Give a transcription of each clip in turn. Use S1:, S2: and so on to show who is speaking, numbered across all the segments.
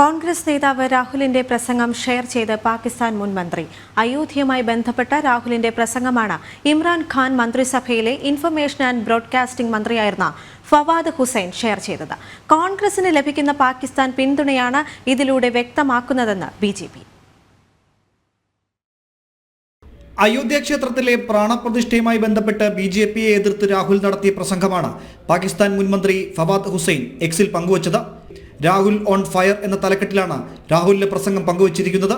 S1: കോൺഗ്രസ് നേതാവ് രാഹുലിന്റെ പ്രസംഗം ഷെയർ ചെയ്ത് പാകിസ്ഥാൻ മുൻ മന്ത്രി. അയോധ്യയുമായി ബന്ധപ്പെട്ട രാഹുലിന്റെ പ്രസംഗമാണ് ഇമ്രാൻ ഖാൻ മന്ത്രിസഭയിലെ ഇൻഫർമേഷൻ ആൻഡ് ബ്രോഡ്കാസ്റ്റിംഗ് മന്ത്രിയായിരുന്ന ഫവാദ് ഹുസൈൻ ഷെയർ ചെയ്തത്. കോൺഗ്രസിന് ലഭിക്കുന്ന പാകിസ്ഥാൻ പിന്തുണയാണ് ഇതിലൂടെ വ്യക്തമാക്കുന്നതെന്ന് ബി ജെ പി.
S2: അയോധ്യ ക്ഷേത്രത്തിലെ പ്രാണപ്രതിഷ്ഠയുമായി ബന്ധപ്പെട്ട് ബി ജെ പിയെ എതിർത്ത് രാഹുൽ നടത്തിയ പ്രസംഗമാണ് പാകിസ്ഥാൻ മുൻമന്ത്രി ഫവാദ് ഹുസൈൻ എക്സിൽ പങ്കുവച്ചത്. രാഹുൽ ഓൺ ഫയർ എന്ന തലക്കെട്ടിലാണ് രാഹുലിന്റെ പ്രസംഗം പങ്കുവച്ചിരിക്കുന്നത്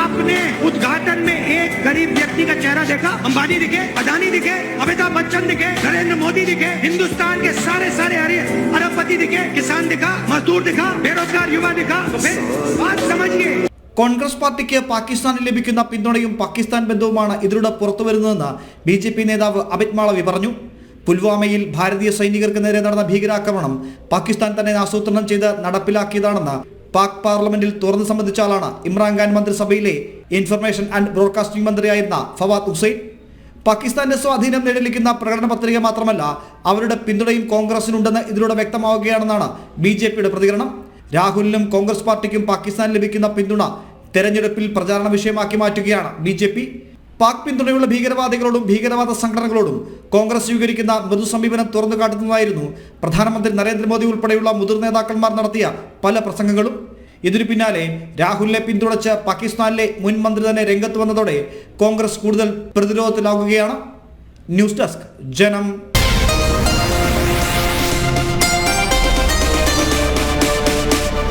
S3: आपने उद्घाटन में एक गरीब व्यक्ति का चेहरा देखा अंबानी दिखे अदानी दिखे अमिताभ बच्चन दिखे नरेंद्र मोदी दिखे हिंदुस्तान के सारे सारे अरे अरबपति दिखे किसान दिखा मजदूर दिखा बेरोजगार युवा दिखा तो फिर बात समझिए
S2: കോൺഗ്രസ് പാർട്ടിക്ക് പാകിസ്ഥാനിൽ ലഭിക്കുന്ന പിന്തുണയും പാകിസ്ഥാൻ ബന്ധവുമാണ് ഇതിലൂടെ പുറത്തുവരുന്നതെന്ന് ബി ജെ പി നേതാവ് അമിത് മാളവി പറഞ്ഞു പുൽവാമയിൽ ഭാരതീയ സൈനികർക്ക് നേരെ നടന്ന ഭീകരാക്രമണം പാകിസ്ഥാൻ തന്നെ ആസൂത്രണം ചെയ്ത് നടപ്പിലാക്കിയതാണെന്ന് പാക് പാർലമെന്റിൽ തുറന്നു സംബന്ധിച്ച ആളാണ് ഇമ്രാൻഖാൻ മന്ത്രിസഭയിലെ ഇൻഫർമേഷൻ ആൻഡ് ബ്രോഡ്കാസ്റ്റിംഗ് മന്ത്രിയായിരുന്ന ഫവാദ് ഹുസൈൻ. പാകിസ്ഥാന്റെ സ്വാധീനം നേടിലിക്കുന്ന പ്രകടന പത്രിക മാത്രമല്ല അവരുടെ പിന്തുണയും കോൺഗ്രസിനുണ്ടെന്ന് ഇതിലൂടെ വ്യക്തമാവുകയാണെന്നാണ് ബി ജെ പിയുടെ പ്രതികരണം. രാഹുലിനും കോൺഗ്രസ് പാർട്ടിക്കും പാകിസ്ഥാൻ ലഭിക്കുന്ന പിന്തുണ തെരഞ്ഞെടുപ്പിൽ പ്രചാരണ വിഷയമാക്കി മാറ്റുകയാണ് ബി പാക് പിന്തുണയുള്ള ഭീകരവാദികളോടും ഭീകരവാദ സംഘടനകളോടും കോൺഗ്രസ് സ്വീകരിക്കുന്ന മൃദു സമീപനം തുറന്നു കാട്ടുന്നതായിരുന്നു പ്രധാനമന്ത്രി നരേന്ദ്രമോദി ഉൾപ്പെടെയുള്ള മുതിർന്ന നേതാക്കന്മാർ നടത്തിയ പല പ്രസംഗങ്ങളും. ഇതിനു പിന്നാലെ രാഹുലിനെ പിന്തുണച്ച് പാകിസ്ഥാനിലെ മുൻ മന്ത്രി തന്നെ രംഗത്ത് വന്നതോടെ കോൺഗ്രസ് കൂടുതൽ പ്രതിരോധത്തിലാകുകയാണ് ന്യൂസ് ഡെസ്ക് ജനം